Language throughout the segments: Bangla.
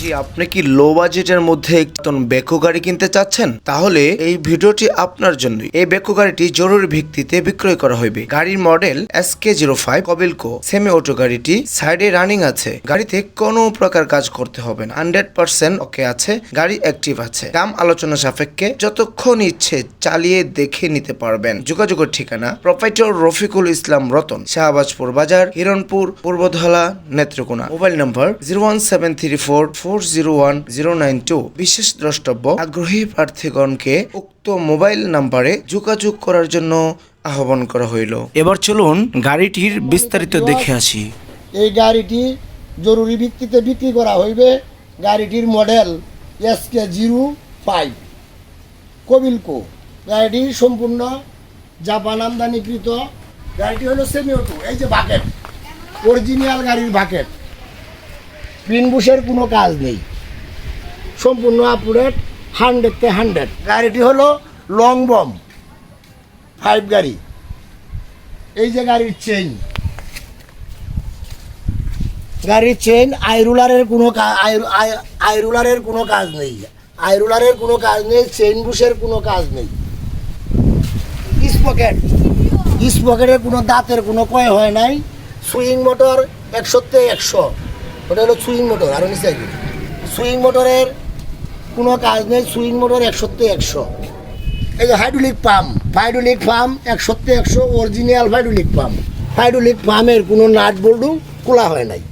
জি, আপনি কি লো বাজেটের মধ্যে একজন বেকো গাড়ি কিনতে চাচ্ছেন? তাহলে এই ভিডিওটি আপনার জন্যই। এই বেকো গাড়িটি জরুরি ভিত্তিতে বিক্রয় করা হইবে। গাড়ির model S K zero five Kobelco semi auto গাড়িটি সাইডে রানিং আছে। গাড়িতে কোনো প্রকার কাজ করতে হবে না। হান্ড্রেড পার্সেন্ট ওকে আছে। গাড়ি অ্যাক্টিভ আছে। দাম আলোচনা সাপেক্ষে যতক্ষণ ইচ্ছে চালিয়ে দেখে নিতে পারবেন। যোগাযোগের ঠিকানা proprietor Rafiqul Islam Ratan, Shahbazpur Bazar, Hiranpur, Purbadhala, Netrokona. Mobile number zero one seven three four four zero one zero nine two. বিশেষ দ্রষ্টব্য, আগ্রহী প্রার্থীগণকে উক্ত মোবাইল নাম্বারে যোগাযোগ করার জন্য আহ্বান করা হইল। এবার চলুন গাড়িটির বিস্তারিত দেখে আসি। এই গাড়িটি জরুরি ভিত্তিতে বিক্রি করা হইবে। গাড়িটির model S K zero five. Kobelco. গাড়িটি সম্পূর্ণ জাপান আমদানিকৃত। গাড়িটি হলো সেমি অটো এই যে বাকেট অরিজিনাল গাড়ির বাকেট পিনবুশের কোনো কাজ নেই। সম্পূর্ণ আপডেট হান্ড্রেডতে হান্ড্রেড গাড়িটি হলো লং বম ফাইভ গাড়ি। এই যে গাড়ির চেইন গাড়ির চেইন আইরুলারের কোনো আইরুলারের কোনো কাজ নেই। আইরুলারের কোনো কাজ নেই চেইন বুশের কোনো কাজ নেই। স্পকেট স্পকেটের কোনো দাঁতের কোনো কয় হয় নাই। সুইং মোটর একশোতে একশো। ওটা হলো সুইং মোটর আরও নিচে আগে। সুইং মোটরের কোনো কাজ নেই সুইং মোটর একশোতে একশো। এই যে হাইড্রোলিক পাম্প হাইড্রোলিক পাম্প একশোতে একশো অরিজিনাল হাইড্রোলিক পাম্প। হাইড্রোলিক পাম্পের কোনো নাট বল্টু খোলা হয় নাই।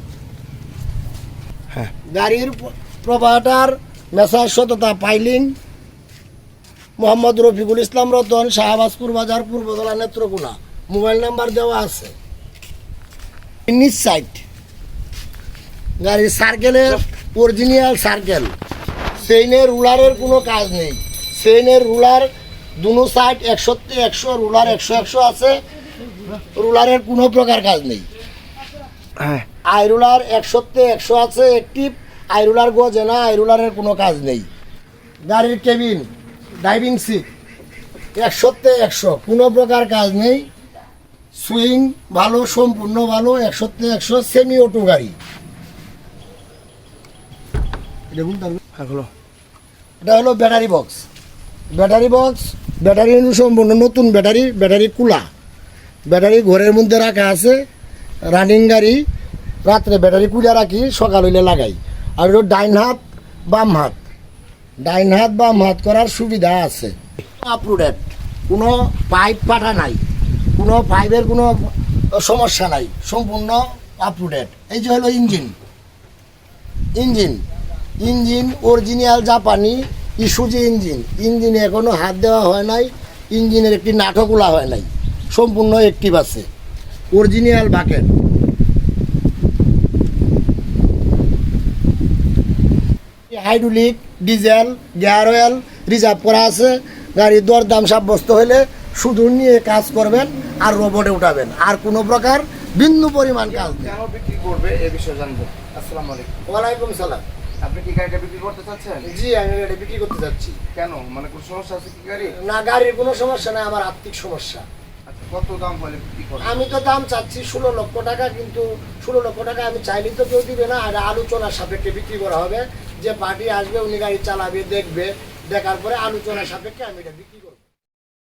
হ্যাঁ। গাড়ির proprietor messrs Satata piling Mohammad Rafiqul Islam Ratan Shahbazpur Bazar Purbadhala Netrokona mobile number দেওয়া আছে। সাইড। গাড়ির সার্কেলের অরিজিনাল সার্কেল সেইনের রুলারের কোনো কাজ নেই। সেইনের রুলার দুনো সাইড একশো একশো রুলার একশো একশো আছে। রুলারের কোনো প্রকার কাজ নেই। হ্যাঁ। আইরুলার একশোতে একশো আছে একটি আইরুলার গজে না আইরুলারের কোনো কাজ নেই। গাড়ির কেবিন ড্রাইভিং সিট একশোতে একশো কোনো প্রকার কাজ নেই। সুইং ভালো সম্পূর্ণ ভালো একশোতে একশো সেমি অটো গাড়ি। দেখুন তার- হ্যাঁ এটা হলো battery box. Battery box battery হলো সম্পূর্ণ নতুন ব্যাটারি ব্যাটারি কুলা। ব্যাটারি ঘরের মধ্যে রাখা আছে রানিং গাড়ি রাত্রে ব্যাটারি কুলা রাখি সকাল হইলে লাগাই। আর হলো ডাইন হাত বাম হাত। ডাইন হাত বাম হাত করার সুবিধা আছে। আপটুডেট কোনো পাইপ পাঠা নাই। কোনো পাইপের কোনো সমস্যা নাই। সম্পূর্ণ আপটুডেট এই যে হলো ইঞ্জিন ইঞ্জিন ইঞ্জিন অরিজিনাল জাপানি ইস্যুজি ইঞ্জিন। ইঞ্জিনে এখনও হাত দেওয়া হয় নাই ইঞ্জিনের একটি নাটকুলা হয় নাই। সম্পূর্ণ অ্যাক্টিভ আছে। Original bucket. Hydraulic diesel gear oil reserve করা আছে। গাড়ির দর দাম সাব্যস্ত হলে শুধু নিয়ে কাজ করবেন আর রোবটে উঠাবেন। আর কোনো প্রকার বিন্দু পরিমাণ কাজ নেই। বিক্রি করবে এ বিষয়ে জানব। আসসালামু আলাইকুম। ওয়ালাইকুম সালাম। আপনি কি গাড়িটা বিক্রি করতে চাচ্ছেন? জি আমি গাড়ি বিক্রি করতে যাচ্ছি। কেন? মানে কোনো সমস্যা আছে কি গাড়ি না গাড়ির কোনো সমস্যা নাই আমার আর্থিক সমস্যা। আচ্ছা কত দাম বলে বিক্রি করবে আমি তো দাম চাচ্ছি ষোলো লক্ষ টাকা কিন্তু ষোলো লক্ষ টাকা আমি চাইলেই তো কেউ দিবে না আর আলোচনার সাপেক্ষে বিক্রি করা হবে। যে পার্টি আসবে উনি গাড়ি চালাবে দেখবে দেখার পরে আলোচনার সাপেক্ষে আমি এটা বিক্রি করব।